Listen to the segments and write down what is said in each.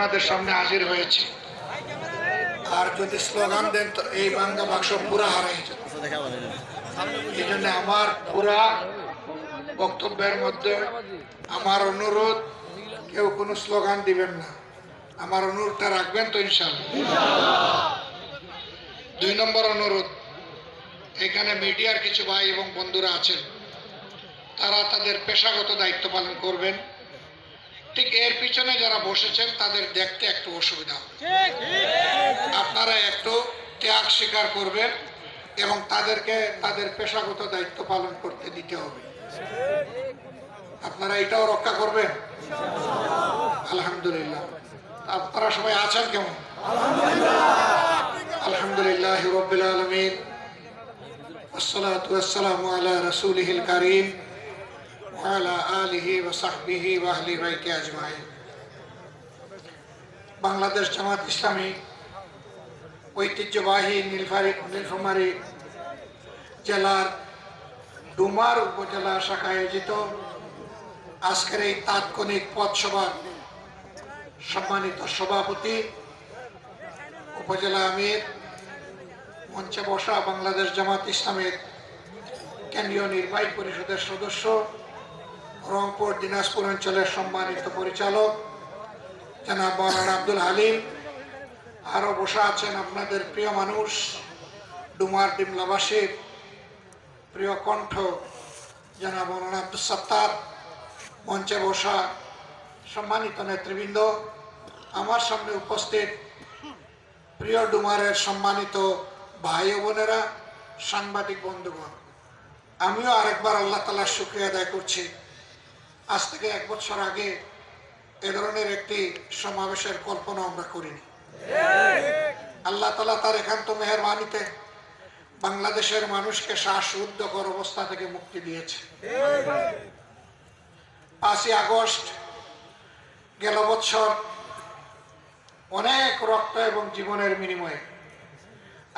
আপনাদের সামনে হাজির হয়েছি। আর যদি স্লোগান দেন, তো এই বাংলা বাক্স পুরা হারাই এই জন্য আমার পুরা বক্তব্যের মধ্যে আমার অনুরোধ, কেউ কোনো স্লোগান দিবেন না। আমার অনুরোধটা রাখবেন তো ইনশাল্লাহ দুই নম্বর অনুরোধ, এখানে মিডিয়ার কিছু ভাই এবং বন্ধুরা আছেন, তারা তাদের পেশাগত দায়িত্ব পালন করবেন। ঠিক এর পিছনে যারা বসেছেন তাদের দেখতে একটু অসুবিধা আপনারা একটু ত্যাগ স্বীকার করবেন এবং তাদেরকে তাদের পেশাগত দায়িত্ব পালন করতে দিতে হবে। আপনারা এটাও রক্ষা করবেন? আলহামদুলিল্লাহ। আপনারা সবাই আছেন কেমন? আলহামদুলিল্লাহ রবিল আলমিন। আসসালাম আলা রসুল কারিম। وعلى آله وصحبه وأهل بيته أجمعين বাংলাদেশ জামাত ইসলামী ঐতিহ্যবাহী নীলফারি নীলফামারী জেলার ডুমার উপজেলা শাখা আয়োজিত আজকের এই তাৎক্ষণিক পথসভার সম্মানিত সভাপতি উপজেলা আমির মঞ্চে বসা বাংলাদেশ জামাত ইসলামের কেন্দ্রীয় নির্বাহী পরিষদের সদস্য রংপুর দিনাজপুর অঞ্চলের সম্মানিত পরিচালক, জনাব মৌলানা আব্দুল হালিম। আরও বসা আছেন আপনাদের প্রিয় মানুষ, ডুমার ডিমলাবাসীর প্রিয় কণ্ঠ, জনাব মৌলানা আব্দুল সত্তার মঞ্চে বসা সম্মানিত নেতৃবৃন্দ। আমার সামনে উপস্থিত প্রিয় ডুমারের সম্মানিত ভাই বোনেরা, সাংবাদিক বন্ধুগণ, আমিও আরেকবার আল্লাহ তালার শুক্রিয়া আদায় করছি। আজ থেকে এক বছর আগে এ ধরনের একটি সমাবেশের কল্পনা আমরা করিনি। আল্লাহ তালা তার একান্ত মেহরবানিতে বাংলাদেশের মানুষকে শ্বাসরুদ্ধকর অবস্থা থেকে মুক্তি দিয়েছে। পাঁচই আগস্ট গেল বছর অনেক রক্ত এবং জীবনের বিনিময়ে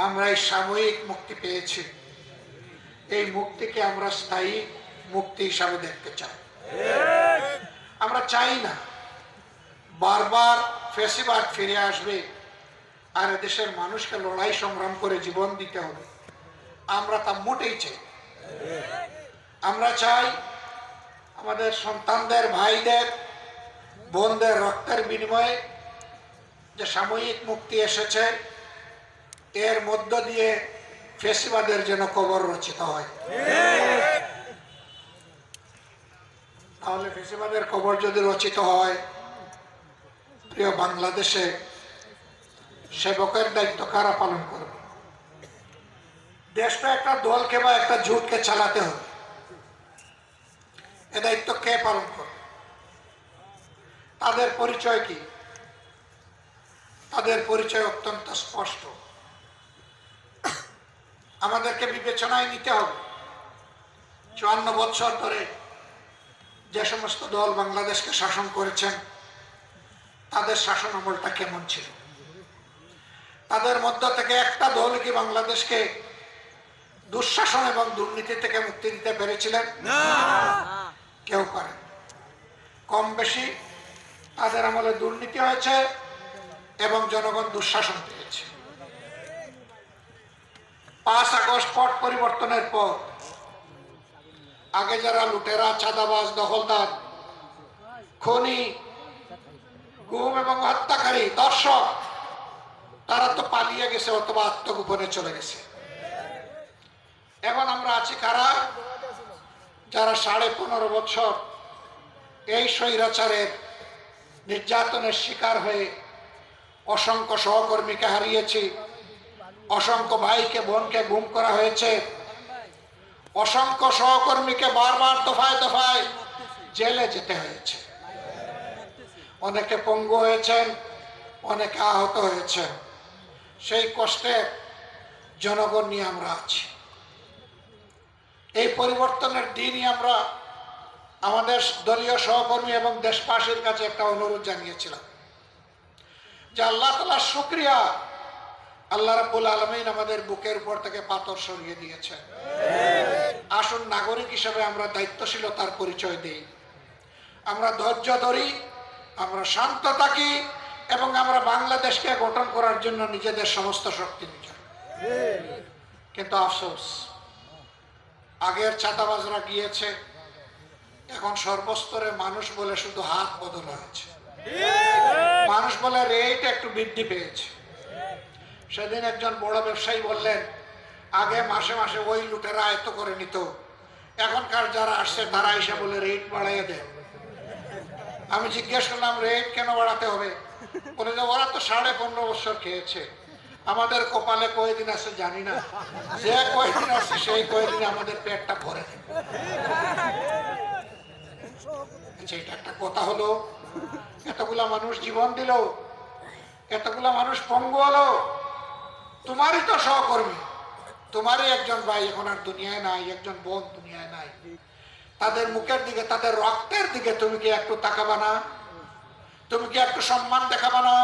আমরা এই সাময়িক মুক্তি পেয়েছি। এই মুক্তিকে আমরা স্থায়ী মুক্তি হিসাবে দেখতে চাই। আমরা চাই না বারবার ফেসিবাদ ফিরে আসবে আর দেশের মানুষকে লড়াই সংগ্রাম করে জীবন দিতে হবে। আমরা তা মোটেই চাই আমরা চাই আমাদের সন্তানদের, ভাইদের, বোনদের রক্তের বিনিময়ে যে সাময়িক মুক্তি এসেছে, এর মধ্য দিয়ে ফেসিবাদের যেন কবর রচিত হয়। তাহলে ফেসিবাদের কবর যদি রচিত হয়, প্রিয় বাংলাদেশে সেবকের দায়িত্ব কারা পালন করবে? দেশটা একটা দলকে বা একটা জোটকে চালাতে হবে। এ দায়িত্ব কে পালন করবে? তাদের পরিচয় কি? তাদের পরিচয় অত্যন্ত স্পষ্ট। আমাদেরকে বিবেচনায় নিতে হবে। চুয়ান্ন বছর ধরে যে সমস্ত দল বাংলাদেশকে শাসন করেছেন তাদের শাসন আমলটা কেমন ছিল? তাদের মধ্য থেকে একটা দল কি বাংলাদেশকে দুঃশাসন এবং দুর্নীতি থেকে মুক্তি দিতে পেরেছিলেন? কেউ পারেন। কম বেশি তাদের আমলে দুর্নীতি হয়েছে এবং জনগণ দুঃশাসন পেয়েছে। পাঁচ আগস্ট পট পরিবর্তনের পর আগে যারা লুটেরা, চাঁদাবাজ, দখলদার, খনি, গুম এবং হত্যাকারী, দর্শক, তারা তো পালিয়ে গেছে অথবা আত্মগোপনে চলে গেছে। এখন আমরা আছি কারা? যারা সাড়ে পনেরো বছর এই স্বৈরাচারের নির্যাতনের শিকার হয়ে অসংখ্য সহকর্মীকে হারিয়েছি, অসংখ্য ভাইকে, বোনকে গুম করা হয়েছে। অসংখ্য সহকর্মীকে বারবার দফায় দফায় জেলে যেতে হয়েছে। অনেকে পঙ্গু হয়েছেন, অনেকে আহত হয়েছেন। সেই কষ্টে জনগণ নিয়ে আমরা আছি। এই পরিবর্তনের দিনই আমরা আমাদের দলীয় সহকর্মী এবং দেশবাসীর কাছে একটা অনুরোধ জানিয়েছিলাম যে আল্লাহ তালার শুক্রিয়া আল্লাহ রাব্বুল আলমিন আমাদের বুকের উপর থেকে পাথর সরিয়ে দিয়েছে আসুন নাগরিক হিসাবে আমরা দায়িত্বশীলতার পরিচয় দিই। আমরা ধৈর্য ধরি, আমরা শান্ত থাকি এবং আমরা বাংলাদেশকে গঠন করার জন্য নিজেদের সমস্ত শক্তি নিয়ে কিন্তু আফসোস, আগের ছাতাবাজরা গিয়েছে, এখন সর্বস্তরে মানুষ বলে শুধু হাত বদল হয়েছে। মানুষ বলে রেট একটু বৃদ্ধি পেয়েছে। সেদিন একজন বড় ব্যবসায়ী বললেন আগে মাসে মাসে ওই লুটেরা আয়ত্ত করে নিত। এখনকার যারা আসছে তারা এসে বলে রেট বাড়াইয়ে দেয় আমি জিজ্ঞেস করলাম রেট কেন বাড়াতে হবে? বলে যে ওরা তো সাড়ে পনেরো বছর খেয়েছে। আমাদের কপালে কয়দিন আছে জানি না। যে কয়দিন আছে সেই কয়দিন আমাদের পেটটা ভরে দেবে। আচ্ছা, একটা কথা হলো। এতগুলা মানুষ জীবন দিল। এতগুলা মানুষ পঙ্গু হলো। তোমারই তো সহকর্মী। তোমারই একজন ভাই এখন আর দুনিয়ায় নাই, একজন বোন দুনিয়ায় নাই। তাদের মুখের দিকে, তাদের রক্তের দিকে তুমি কি একটু তাকাবা না? তুমি কি একটু সম্মান দেখাবা না?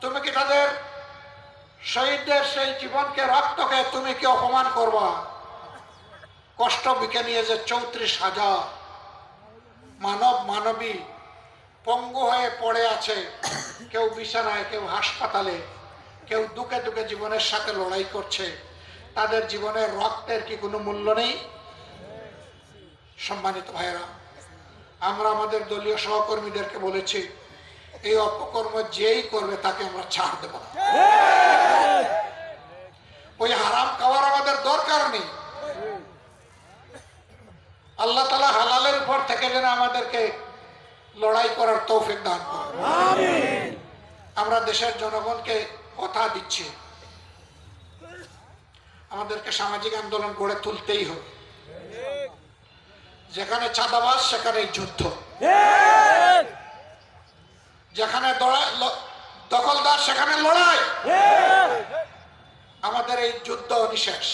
তুমি কি তাদের শহীদদের সেই জীবনকে, রক্তকে তুমি কি অপমান করবা? কষ্ট বিকে নিয়ে যে চৌত্রিশ হাজার মানব মানবী পঙ্গু হয়ে পড়ে আছে, কেউ বিছানায়, কেউ হাসপাতালে, কেউ দুকে দুকে জীবনের সাথে লড়াই করছে। তাদের জীবনের রক্তের কি কোনো মূল্য নেই? সম্মানিত ভাইয়েরা আমরা আমাদের দলীয় সহকর্মীদেরকে বলেছি এই অপকর্ম যেই করবে তাকে আমরা ছাড় দেব না। ওই হারাম খাওয়ার আমাদের দরকার নেই। আল্লাহ তালা হালালের উপর থেকে যেন আমাদেরকে লড়াই করার তৌফিক দান করে আমরা দেশের জনগণকে কথা দিচ্ছি। আমাদেরকে সামাজিক আন্দোলন গড়ে তুলতেই হবে। যেখানে চাঁদাবাস সেখানে যুদ্ধ। যেখানে দখলদার, সেখানে লড়াই। আমাদের এই যুদ্ধ নিশেষ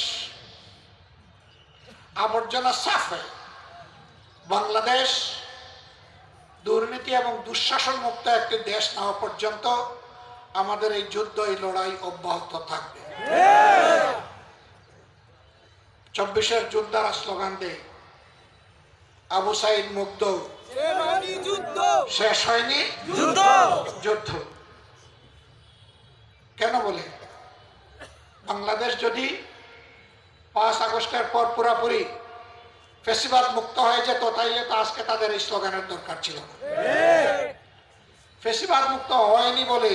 আবর্জনা সাফ হয়ে। বাংলাদেশ দুর্নীতি এবং দুঃশাসন মুক্ত একটি দেশ না হওয়া পর্যন্ত আমাদের এই যুদ্ধ, এই লড়াই অব্যাহত থাকবে। চব্বিশের যোদ্ধারা স্লোগান দেয় আবু সাইদ মুগ্ধ। শেষ হয়নি? যুদ্ধ। যুদ্ধ। কেন বলে? বাংলাদেশ যদি পাঁচ আগস্টের পর পুরাপুরি ফেসিবাদ মুক্ত হয়ে যেত তাইলে তো আজকে তাদের এই স্লোগানের দরকার ছিল ফেসিবাদ মুক্ত হয়নি বলে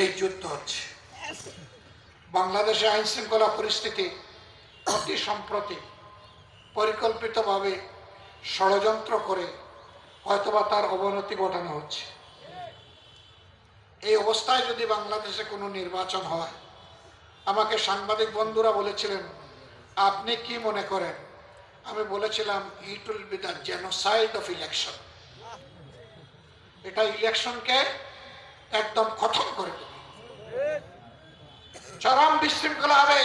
এই যুদ্ধ হচ্ছে। বাংলাদেশে আইন শৃঙ্খলা পরিস্থিতি অতি সম্প্রতি পরিকল্পিতভাবে ষড়যন্ত্র করে হয়তোবা তার অবনতি ঘটানো হচ্ছে। এই অবস্থায় যদি বাংলাদেশে কোনো নির্বাচন হয়, আমাকে সাংবাদিক বন্ধুরা বলেছিলেন, আপনি কি মনে করেন? আমি বলেছিলাম it will be the genocide of election এটা ইলেকশনকে একদম খতম করে দেবে। চরম বিশৃঙ্খলা হবে।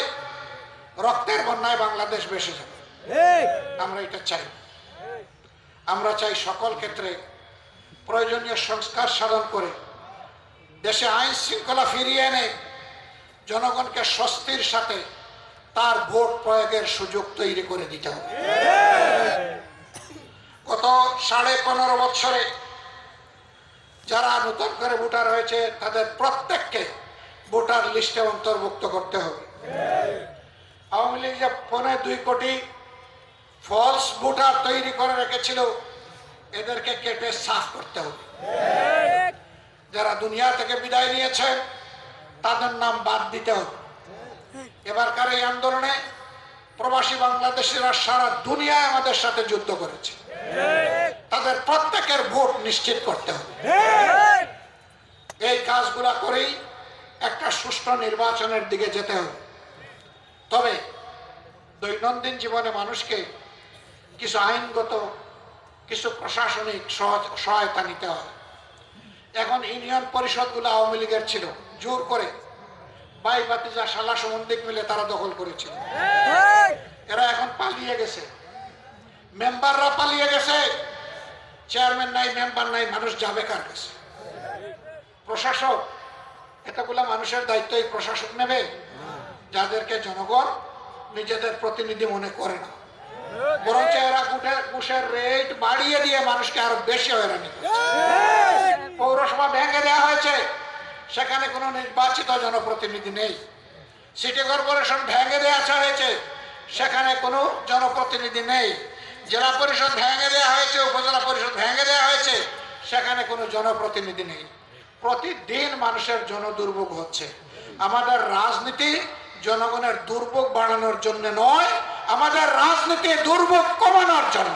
রক্তের বন্যায় বাংলাদেশ বেসে যাবে। আমরা এটা চাই। আমরা চাই সকল ক্ষেত্রে প্রয়োজনীয় সংস্কার সাধন করে দেশে আইন শৃঙ্খলা ফিরিয়ে এনে জনগণকে স্বস্তির সাথে তার ভোট প্রয়োগের সুযোগ তৈরি করে দিতে হবে। গত সাড়ে পনেরো বছরে যারা নতুন করে ভোটার হয়েছে তাদের প্রত্যেককে ভোটার লিস্টে অন্তর্ভুক্ত করতে হবে। আওয়ামী লীগ যে পৌনে দুই কোটি ফলস ভোটার তৈরি করে রেখেছিল, এদেরকে কেটে সাফ করতে হবে। যারা দুনিয়া থেকে বিদায় নিয়েছে, তাদের নাম বাদ দিতে হবে। এবারকার এই আন্দোলনে প্রবাসী বাংলাদেশিরা সারা দুনিয়ায় আমাদের সাথে যুদ্ধ করেছে। তাদের প্রত্যেকের ভোট নিশ্চিত করতে হবে। এই কাজগুলা করেই একটা সুষ্ঠু নির্বাচনের দিকে যেতে হবে। তবে দৈনন্দিন জীবনে মানুষকে কিছু আইনগত কিছু প্রশাসনিক সহায়তা নিতে হয়। এখন ইউনিয়ন পরিষদগুলো আওয়ামী লীগের ছিল জোর করে বাই বাতিজা শালা সম্বন্ধিক মিলে তারা দখল করেছিল। এরা এখন পালিয়ে গেছে। মেম্বাররা পালিয়ে গেছে। চেয়ারম্যান নাই মেম্বার নাই মানুষ যাবে কার কাছে? প্রশাসক এতগুলা মানুষের দায়িত্ব এই প্রশাসক নেবে। যাদেরকে জনগণ নিজেদের প্রতিনিধি মনে করে না। বরঞ্চ এরা গুটের ঘুষের রেট বাড়িয়ে দিয়ে মানুষকে আরও বেশি হয়রানি। পৌরসভা ভেঙে দেওয়া হয়েছে, সেখানে কোনো নির্বাচিত জনপ্রতিনিধি নেই। সিটি কর্পোরেশন ভেঙে দেওয়া হয়েছে, সেখানে কোনো জনপ্রতিনিধি নেই। জেলা পরিষদ ভেঙে দেওয়া হয়েছে, উপজেলা পরিষদ ভেঙে দেওয়া হয়েছে, সেখানে কোনো জনপ্রতিনিধি নেই। প্রতিদিন মানুষের জনদুর্ভোগ হচ্ছে। আমাদের রাজনীতি জনগণের দুর্ভোগ বাড়ানোর জন্য নয়, আমাদের রাজনীতি দুর্ভোগ কমানোর জন্য।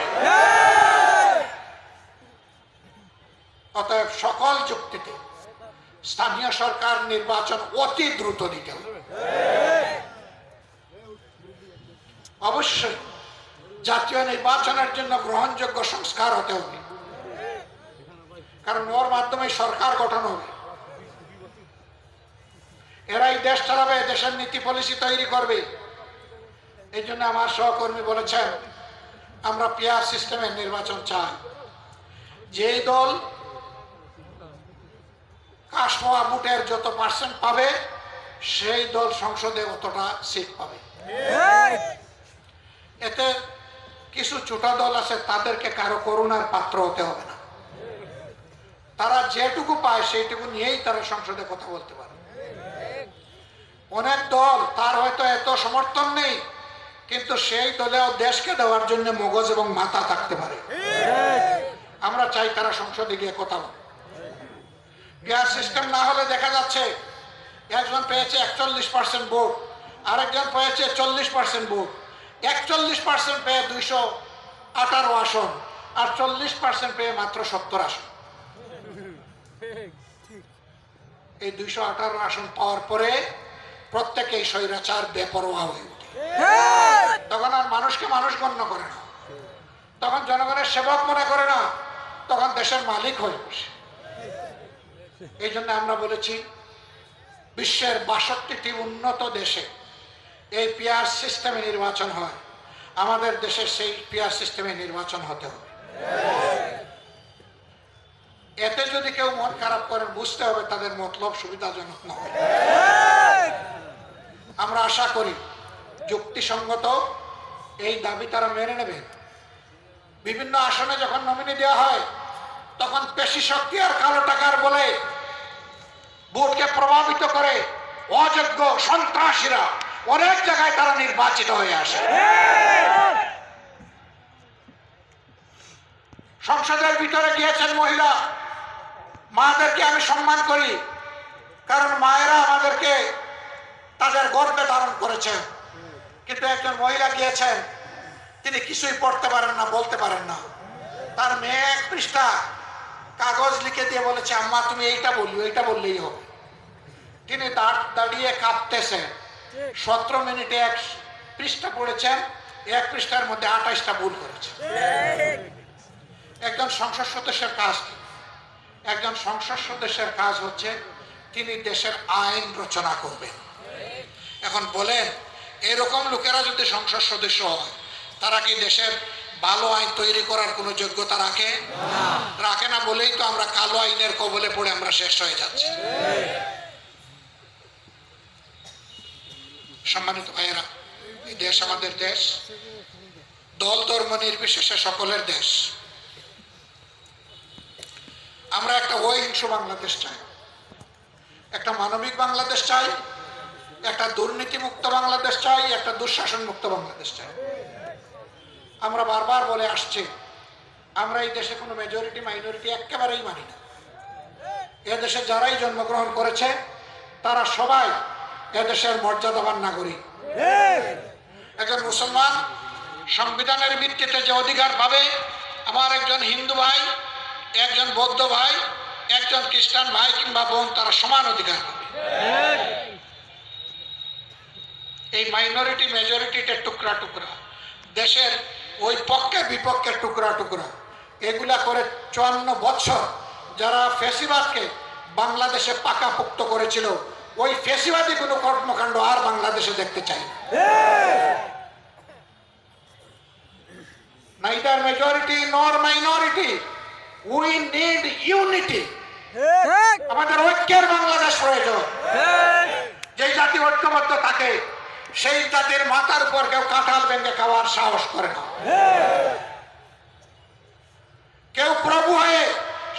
অতএব সকল যুক্তিতে স্থানীয় সরকার নির্বাচন অতি দ্রুত দিতে হবে। অবশ্যই জাতীয় নির্বাচনের জন্য গ্রহণযোগ্য সংস্কার হতে হবে। কারণ ওর মাধ্যমে সরকার গঠন হবে। এরাই দেশ চালাবে, দেশের নীতি পলিসি তৈরি করবে। এই জন্য আমার সহকর্মী বলেছেন, আমরা পিয়ার সিস্টেমের নির্বাচন চাই। যেই দল কাশমোয়া বুটের যত পার্সেন্ট পাবে, সেই দল সংসদে অতটা সিট পাবে। এতে কিছু ছোটা দল আছে, তাদেরকে কারও করুণার পাত্র হতে হবে না। তারা যেটুকু পায়, সেইটুকু নিয়েই তারা সংসদে কথা বলতে পারে। অনেক দল, তার হয়তো এত সমর্থন নেই, কিন্তু সেই দলেও দেশকে দেওয়ার জন্য মগজ এবং মাথা থাকতে পারে। আমরা চাই তারা সংসদে গিয়ে কথা গ্যাস সিস্টেম না হলে দেখা যাচ্ছে, একজন পেয়েছে একচল্লিশ পার্সেন্ট ভোট, আরেকজন পেয়েছে চল্লিশ পার্সেন্ট ভোট। একচল্লিশ পার্সেন্ট পেয়ে দুইশো আঠারো আসন, আর চল্লিশ পার্সেন্ট পেয়ে মাত্র সত্তর আসন। এই দুইশো আঠারো আসন পাওয়ার পরে প্রত্যেকেই স্বৈরাচার বেপরোয়া হয়ে ওঠে। তখন আর মানুষকে মানুষ গণ্য করে না। তখন জনগণের সেবক মনে করে না তখন দেশের মালিক হয়ে বসে। এই জন্য আমরা বলেছি বিশ্বের বাষট্টিটি উন্নত দেশে এই পিয়ার সিস্টেমে নির্বাচন হয়। আমাদের দেশে সেই পিয়ার সিস্টেমে নির্বাচন হতে হবে। এতে যদি কেউ মন খারাপ করেন বুঝতে হবে তাদের মতলব সুবিধাজনক নয়। আমরা আশা করি যুক্তিসঙ্গত এই দাবি তারা মেনে নেবে। বিভিন্ন আসনে যখন নমিনি দেওয়া হয়, তখন পেশি শক্তি আর কালো টাকার বলে ভোটকে প্রভাবিত করে অযোগ্য সন্ত্রাসীরা অনেক জায়গায় তারা নির্বাচিত হয়ে আসে। সংসদের ভিতরে গিয়েছেন মহিলা। মাদেরকে আমি সম্মান করি, কারণ মায়েরা আমাদেরকে তাদের গর্বে ধারণ করেছেন। কিন্তু একজন মহিলা গিয়েছেন, তিনি কিছুই পড়তে পারেন না, বলতে পারেন না। তার মেয়ে এক পৃষ্ঠা কাগজ লিখে দিয়ে বলেছে, আম্মা, তুমি এইটা বলিও এইটা বললেই হবে। তিনি দাঁড়, দাঁড়িয়ে কাঁপতেছেন সতেরো মিনিটে এক পৃষ্ঠা পড়েছেন, এক পৃষ্ঠার মধ্যে আঠাইশটা ভুল করেছে একজন সংসদ সদস্যের কাজ একজন সংসদ সদস্যের কাজ হচ্ছে, তিনি দেশের আইন রচনা করবেন। এখন বলেন এরকম লোকেরা যদি সংসদ সদস্য হয় তারা কি দেশের ভালো আইন তৈরি করার কোনো যোগ্যতা রাখে? রাখে না বলেই তো আমরা কালো আইনের কবলে পড়ে আমরা শেষ হয়ে যাচ্ছি। সম্মানিত ভাইয়েরা এই দেশ আমাদের দেশ। দল ধর্ম নির্বিশেষে সকলের দেশ। আমরা একটা অহিংস বাংলাদেশ চাই। একটা মানবিক বাংলাদেশ চাই। একটা দুর্নীতি মুক্ত বাংলাদেশ চাই, একটা দুঃশাসন মুক্ত বাংলাদেশ চাই। আমরা বারবার বলে আসছি, আমরা এই দেশে কোনো মেজরিটি মাইনরিটি একেবারেই মানি না। এদেশে যারাই জন্মগ্রহণ করেছে, তারা সবাই এদেশের মর্যাদাবান নাগরিক। একজন মুসলমান সংবিধানের ভিত্তিতে যে অধিকার পাবে, আমার একজন হিন্দু ভাই, একজন বৌদ্ধ ভাই, একজন খ্রিস্টান ভাই কিংবা বোন, তারা সমান অধিকার পাবে। এই মাইনরিটি মেজরিটিতে টুকরা টুকরা। দেশের ওই পক্ষে বিপক্ষে টুকরা টুকরা। এগুলা করে চুয়ান্ন বছর যারা ফেসিবাদকে বাংলাদেশে পাকাপোক্ত করেছিল ওই ফেসিবাদী কোনো কর্মকাণ্ড আর বাংলাদেশে দেখতে চাই না। neither majority nor minority we need unity আমাদের ঐক্যের বাংলাদেশ প্রয়োজন। যে জাতি ঐক্যবদ্ধ থাকে সেই তাদের মাথার উপর কেউ কাঁঠাল ভেঙে খাওয়ার সাহস করে না। কেউ প্রভু হয়ে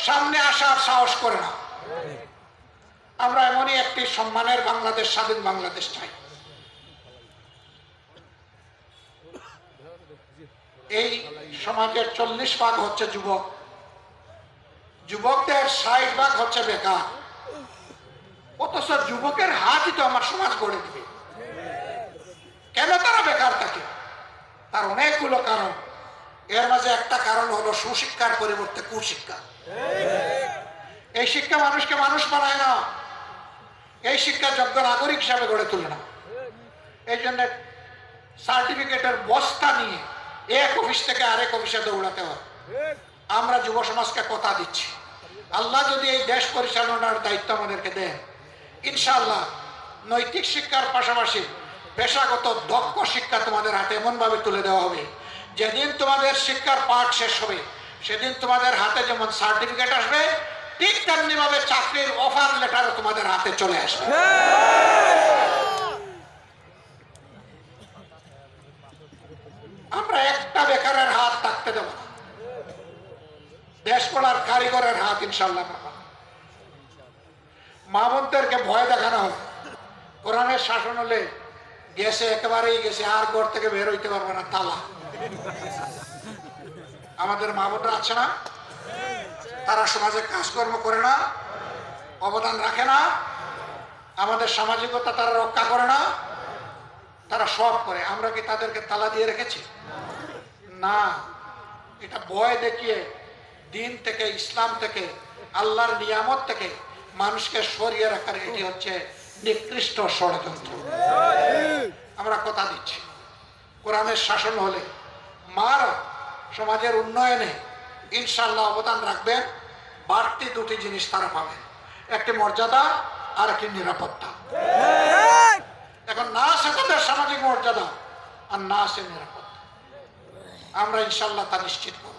সামনে আসার সাহস করে না। আমরা এমনই একটি সম্মানের বাংলাদেশ, স্বাধীন বাংলাদেশ চাই। এই সমাজের চল্লিশ ভাগ হচ্ছে যুবক। যুবকদের ষাট ভাগ হচ্ছে বেকার। অথচ যুবকের হাতই তো আমার সমাজ গড়ে দিবে। কেন তারা বেকার থাকে? তার অনেকগুলো কারণ। এর মাঝে একটা কারণ হলো সুশিক্ষার পরিবর্তে কুশিক্ষা। এই শিক্ষা মানুষকে মানুষ বানায় না। এই শিক্ষা যোগ্য নাগরিক হিসাবে গড়ে তোলে না। এই জন্য সার্টিফিকেটের বস্তা নিয়ে এক অফিস থেকে আরেক অফিসে দৌড়াতে হয়। আমরা যুব সমাজকে কথা দিচ্ছি। আল্লাহ যদি এই দেশ পরিচালনার দায়িত্ব আমাদেরকে দেন ইনশাল্লাহ নৈতিক শিক্ষার পাশাপাশি পেশাগত দক্ষ শিক্ষা তোমাদের হাতে এমনভাবে তুলে দেওয়া হবে। যেদিন তোমাদের শিক্ষার পাঠ শেষ হবে, সেদিন তোমাদের হাতে যেমন সার্টিফিকেট আসবে, ঠিক তেমনি ভাবে চাকরির অফার লেটারও তোমাদের হাতে চলে আসবে। আমরা একটা বেকারের হাত থাকতে দেব না। দেশ পড়ার কারিগরের হাত ইনশাল্লাহ মামুনদেরকে ভয় দেখানো হবে। কোরআনের শাসন হলে গেছে একেবারেই গেছে, আর ঘর থেকে বের হইতে পারবে না, তালা। আমাদের মা বোনরা আছে না? তারা সমাজে কাজকর্ম করে না, অবদান রাখে না, আমাদের সামাজিকতা তারা রক্ষা করে না, তারা সব করে। আমরা কি তাদেরকে তালা দিয়ে রেখেছি? না। এটা ভয় দেখিয়ে দিন থেকে, ইসলাম থেকে, আল্লাহর নিয়ামত থেকে মানুষকে সরিয়ে রাখার এটি হচ্ছে নিকৃষ্ট ষড়যন্ত্র। আমরা কথা দিচ্ছি। কোরআনের শাসন হলে মার সমাজের উন্নয়নে ইনশাল্লাহ অবদান রাখবেন, বাড়তি দুটি জিনিস তারা পাবে একটি মর্যাদা, আর একটি নিরাপত্তা। এখন না আছে তাদের সামাজিক মর্যাদা, আর না আছে নিরাপত্তা। আমরা ইনশাল্লাহ তা নিশ্চিত করব।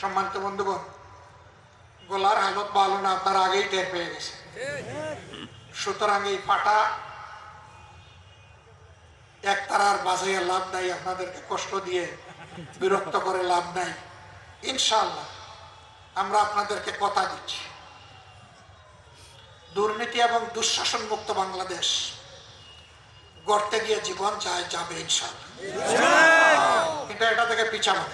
সম্মানিত বন্ধুগণ, গোলার হালত ভালো না আপনারা আগেই টের পেয়ে গেছে সুতরাং এই ফাটা এক তারার বাজাইয়া লাভ নাই, আপনাদেরকে কষ্ট দিয়ে বিরক্ত করে লাভ নাই। ইনশাল্লাহ আমরা আপনাদেরকে কথা দিচ্ছি। দুর্নীতি এবং দুঃশাসন মুক্ত বাংলাদেশ গড়তে গিয়ে জীবন যায়, যাবে ইনশাল্লাহ কিন্তু এটা থেকে পিছাবো।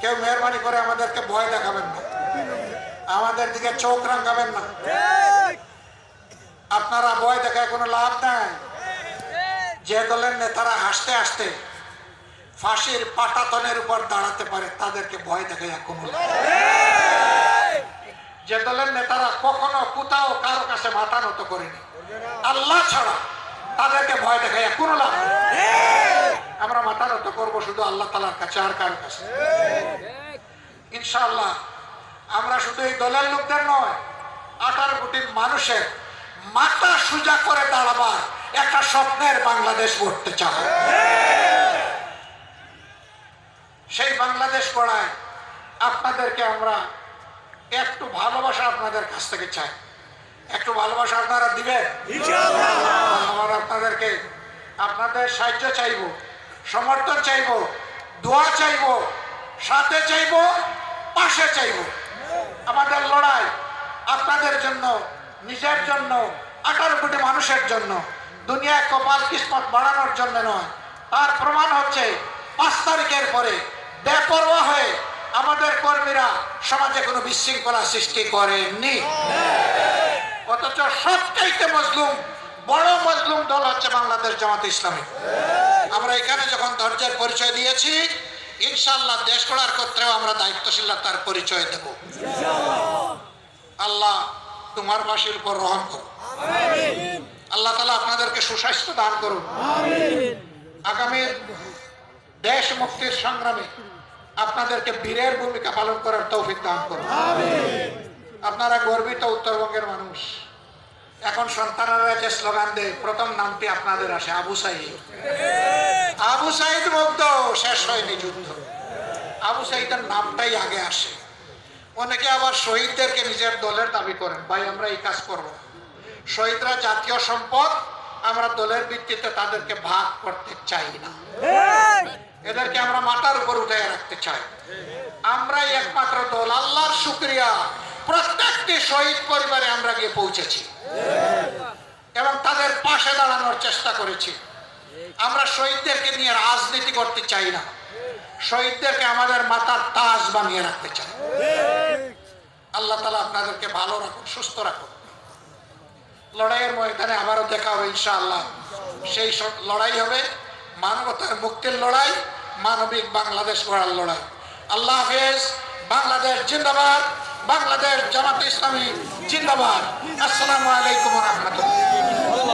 কেউ মেহরবানি করে আমাদেরকে ভয় দেখাবেন না। আমাদের দিকে চোখ রাঙাবেন না। আপনারা ভয় দেখায় কোনো লাভ নাই। যে দলের নেতারা হাসতে হাসতে ফাঁসির পাটাতনের উপর দাঁড়াতে পারে, তাদেরকে ভয় দেখায় কোনো যে দলের নেতারা কখনো কোথাও কারও কাছে মাথা নত করেনি, আল্লাহ ছাড়া তাদেরকে ভয় দেখায় কোনো লাভ আমরা মাথা নত করব শুধু আল্লাহ তালার কাছে আর কারও কাছে। ইনশাআল্লাহ, আমরা শুধু এই দলের লোকদের নয়, আঠারো কোটি মানুষের মাথা সোজা করে দাঁড়াবার একটা স্বপ্নের বাংলাদেশ গড়তে চায় সেই বাংলাদেশ গড়ায় আপনাদেরকে আমরা একটু ভালোবাসা আপনাদের কাছ থেকে চাই। একটু ভালোবাসা আপনারা দিবেন? আমরা আপনাদেরকে আপনাদের সাহায্য চাইব সমর্থন চাইব দোয়া চাইব সাথে চাইব পাশে চাইব। আমাদের লড়াই আপনাদের জন্য নিজের জন্য আঠারো কোটি মানুষের জন্য। দুনিয়ায় কপাল কিসমত বাড়ানোর জন্য নয়। তার প্রমাণ হচ্ছে পাঁচ তারিখের পরে বেপরোয়া হয়ে আমাদের কর্মীরা সমাজে কোনো বিশৃঙ্খলা সৃষ্টি করেননি। অথচ সবচাইতে মজলুম বড় মজলুম দল হচ্ছে বাংলাদেশ জামাত ইসলামী। আমরা এখানে যখন ধৈর্যের পরিচয় দিয়েছি ইনশাল্লাহ দেশ গড়ার ক্ষেত্রেও আমরা দায়িত্বশীলতার পরিচয় দেব। আল্লাহ তোমার বাসীর উপর রহম করো আল্লাহ তালা আপনাদেরকে সুস্বাস্থ্য দান করুন। আগামী দেশ মুক্তির সংগ্রামে আপনাদেরকে বীরের ভূমিকা পালন করার তৌফিক দান করুন। আপনারা গর্বিত উত্তরবঙ্গের মানুষ। এখন সন্তানেরা যে স্লোগান দেয় প্রথম নামটি আপনাদের আসে আবু সাইদ। আবু সাইদ মুগ্ধ শেষ হয়নি যুদ্ধ। আবু সাইদের নামটাই আগে আসে। অনেকে আবার শহীদদেরকে নিজের দলের দাবি করেন ভাই আমরা এই কাজ করব শহীদরা জাতীয় সম্পদ আমরা দলের ভিত্তিতে তাদেরকে ভাগ করতে চাই না। এদেরকে আমরা মাথার উপর উঠে রাখতে চাই। আমরাই একমাত্র দল আল্লাহর শুক্রিয়া। প্রত্যেকটি শহীদ পরিবারে আমরা গিয়ে পৌঁছেছি। এবং তাদের পাশে দাঁড়ানোর চেষ্টা করেছি। আমরা শহীদদেরকে নিয়ে রাজনীতি করতে চাই না। শহীদদেরকে আমাদের মাথার তাজ বানিয়ে রাখতে চাই। আল্লাহ তালা আপনাদেরকে ভালো রাখুন সুস্থ রাখুন। লড়াইয়ের ময়দানে আবারও দেখা হবে ইনশাআল্লাহ। সেই লড়াই হবে মানবতার মুক্তির লড়াই, মানবিক বাংলাদেশ গড়ার লড়াই। আল্লাহ হাফেজ, বাংলাদেশ জিন্দাবাদ, বাংলাদেশ জামাত ইসলামী জিন্দাবাদ। আসসালামু আলাইকুম রহমতুল্লাহ।